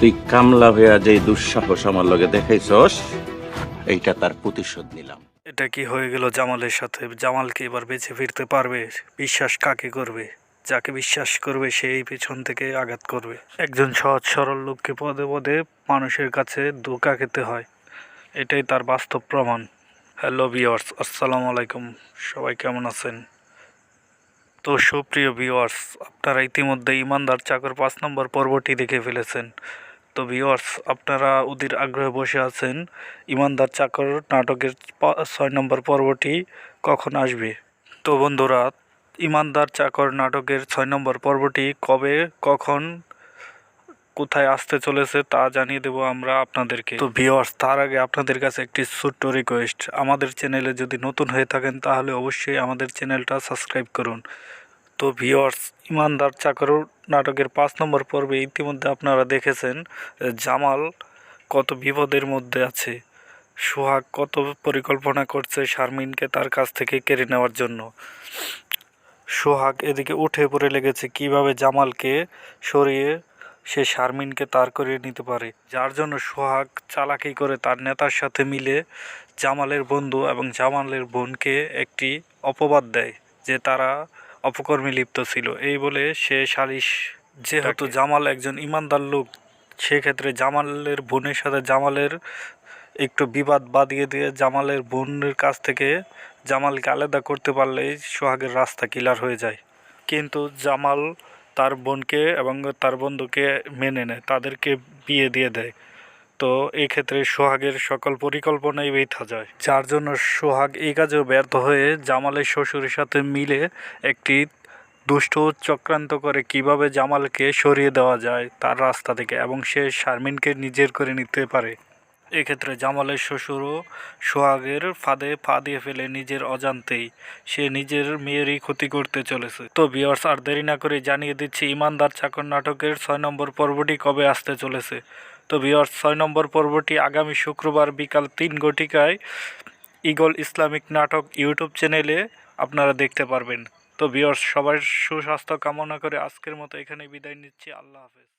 তুই কামলা ভেয়া যে দুঃসাহস আমার লগে দেখাইছস, এইটা তার প্রতিশোধ নিলাম। এটা কি হয়ে গেল জামালের সাথে? জামাল কি এবার বেঁচে ফিরতে পারবে? বিশ্বাস কাকে করবে? যাকে বিশ্বাস করবে, সেই পেছন থেকে আঘাত করবে। একজন সহজ সরল লোককে পদে পদে মানুষের কাছে ধোকা খেতে হয়। এটাই তার বাস্তব প্রমাণ। হ্যালো ভিওয়ার্স আসসালামু আলাইকুম। সবাই কেমন আছেন? তো সুপ্রিয় ভিওয়ার্স আপনারা ইতিমধ্যে ইমানদার চাকর পাঁচ নম্বর পর্বটি দেখে ফেলেছেন। তো ভিওয়ার্স আপনারা ওদের আগ্রহে বসে আছেন, ইমানদার চাকর নাটকের ছয় নম্বর পর্বটি কখন আসবে? তো বন্ধুরা, ইমানদার চাকর নাটকের ছয় নম্বর পর্বটি কবে, কখন, কোথায় আসতে চলেছে তা জানিয়ে দেবো আমরা আপনাদেরকে। তো ভিওয়ার্স তার আগে আপনাদের কাছে একটি ছোট্ট রিকোয়েস্ট আমাদের চ্যানেলে যদি নতুন হয়ে থাকেন তাহলে অবশ্যই আমাদের চ্যানেলটা সাবস্ক্রাইব করুন। তো ভিওয়ার্স ইমানদার চাকর নাটকের পাঁচ নম্বর পর্বে ইতিমধ্যে আপনারা দেখেছেন জামাল কত বিপদের মধ্যে আছে। সোহাগ কত পরিকল্পনা করছে শারমিনকে তার কাছ থেকে কেড়ে নেওয়ার জন্য। সোহাগ এদিকে উঠে পড়ে লেগেছে, কীভাবে জামালকে সরিয়ে সে শারমিনকে তার করিয়ে নিতে পারে। যার জন্য সোহাগ চালাকি করে তার নেতার সাথে মিলে জামালের বন্ধু এবং জামালের বোনকে একটি অপবাদ দেয় যে তারা অপকর্মে লিপ্ত ছিল। এই বলে সে সালিশ যেহেতু জামাল একজন ইমানদার লোক সেক্ষেত্রে জামালের বোনের সাথে জামালের একটু বিবাদ বাদিয়ে দিয়ে জামালের বোনের কাছ থেকে জামালকে আলাদা করতে পারলেই সোহাগের রাস্তা ক্লিয়ার হয়ে যায়। কিন্তু জামাল তার বোনকে এবং তার বন্ধুকে মেনে নেয় তাদেরকে বিয়ে দিয়ে দেয়। তো এই ক্ষেত্রে সোহাগের সকল পরিকল্পনাই বৃথা যায়। যার জন্য সোহাগ এই কাজেও ব্যর্থ হয়ে জামালের শ্বশুরের সাথে মিলে একটি দুষ্ট চক্রান্ত করে কীভাবে জামালকে সরিয়ে দেওয়া যায় তার রাস্তা থেকে এবং সে শারমিনকে নিজের করে নিতে পারে। এক্ষেত্রে জামালের শ্বশুরও সোহাগের ফাঁদে পা দিয়ে ফেলে নিজের অজান্তেই। সে নিজের মেয়েরই ক্ষতি করতে চলেছে। তো বিয়ার্স আর দেরি না করে জানিয়ে দিচ্ছি, ইমানদার চাকর নাটকের ছয় নম্বর পর্বটি কবে আসতে চলেছে? তো ভিওর ছয় নম্বর পর্বটি আগামী শুক্রবার বিকাল তিন ঘটিকায় ইগল ইসলামিক নাটক ইউটিউব চ্যানেলে আপনারা দেখতে পারবেন। তো বিয়ার্স সবার সুস্বাস্থ্য কামনা করে আজকের মতো এখানে বিদায় নিচ্ছি। আল্লাহ হাফেজ।